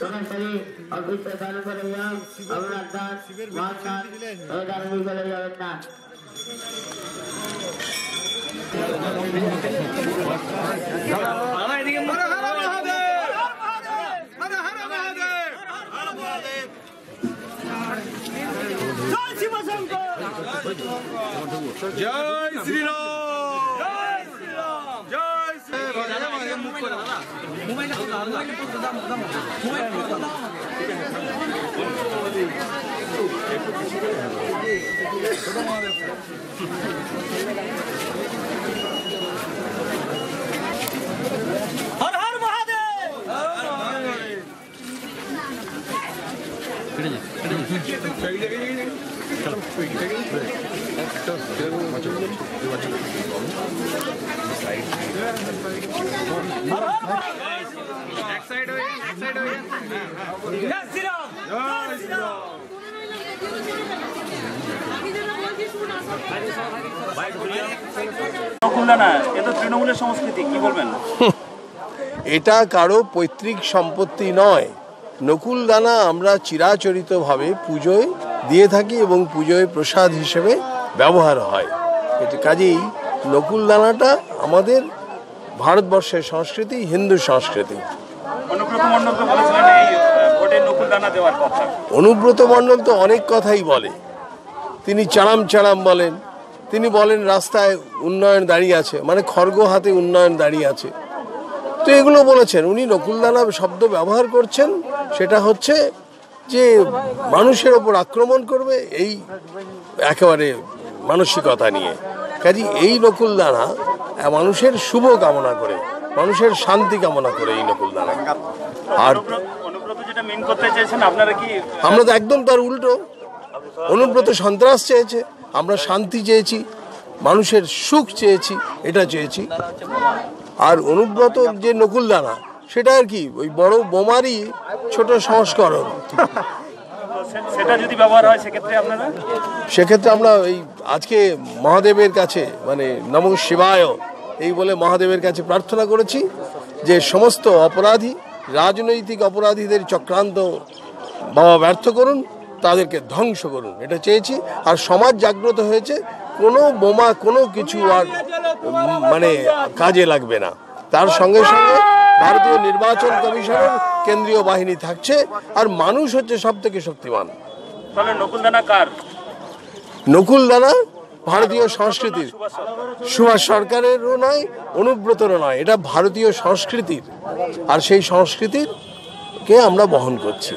প্রধানশালী অভিজ্ঞ দান করে যান আপনার দান মার দান এই দান করে যাবেন না জয় শ্রীরাম 거잖아. 모바일 폰도 안 모바일 폰도 나 모나 모. 모바일 폰도 나 모. 그동안에 हर हर महादेव 그러지 그러지 저기 저기 저기 저기 맞죠 맞죠 맞죠 এটা কারও পৈতৃক সম্পত্তি নয়। নকুল দানা আমরা চিরাচরিতভাবে পুজোয় দিয়ে থাকি এবং পুজোয় প্রসাদ হিসেবে ব্যবহার হয়। কাজেই নকুল দানাটা আমাদের ভারতবর্ষের সংস্কৃতি হিন্দু সংস্কৃতি। অনুব্রত মণ্ডল তো অনেক কথাই বলে। তিনি চালাম চালাম বলেন। তিনি বলেন রাস্তায় উন্নয়ন দাঁড়িয়ে আছে মানে খড়গ হাতে উন্নয়ন দাঁড়িয়ে আছে। তো এগুলো বলেছেন। উনি নকুলদানা শব্দ ব্যবহার করছেন। সেটা হচ্ছে যে মানুষের ওপর আক্রমণ করবে এই একেবারে মানসিকতা নিয়ে। কাজে এই নকুলদানা মানুষের শুভ কামনা করে মানুষের শান্তি কামনা করে এই আর চেয়েছেন আপনারা কি আমরা তো একদম তার উল্টো। অনুব্রত সন্ত্রাস চেয়েছে আমরা শান্তি চেয়েছি মানুষের সুখ চেয়েছি এটা চেয়েছি। আর অনুব্রত যে নকুলদানা সেটা আর কি ওই বড় বোমারই ছোট সংস্করণ। সেটা যদি ব্যবহার হয় সেক্ষেত্রে আপনারা? সেক্ষেত্রে আমরা এই আজকে মহাদেবের কাছে মানে নম শিবায় এই বলে মহাদেবের কাছে প্রার্থনা করেছি যে সমস্ত অপরাধী রাজনৈতিক অপরাধীদের চক্রান্ত বাবা ব্যর্থ করুন তাদেরকে ধ্বংস করুন। এটা চেয়েছি। আর সমাজ জাগ্রত হয়েছে কোনো বোমা কোনো কিছু আর মানে কাজে লাগবে না। তার সঙ্গে সঙ্গে ভারতীয় নির্বাচন কমিশনের কেন্দ্রীয় বাহিনী থাকছে আর মানুষ হচ্ছে সব থেকে শক্তিমান। তাহলে নকুলদানা কার? নকুল দানা ভারতীয় সংস্কৃতির। সুভাষ সরকারেরও নয়, অনুব্রতরও নয়, এটা ভারতীয় সংস্কৃতির। আর সেই সংস্কৃতির কে আমরা বহন করছি।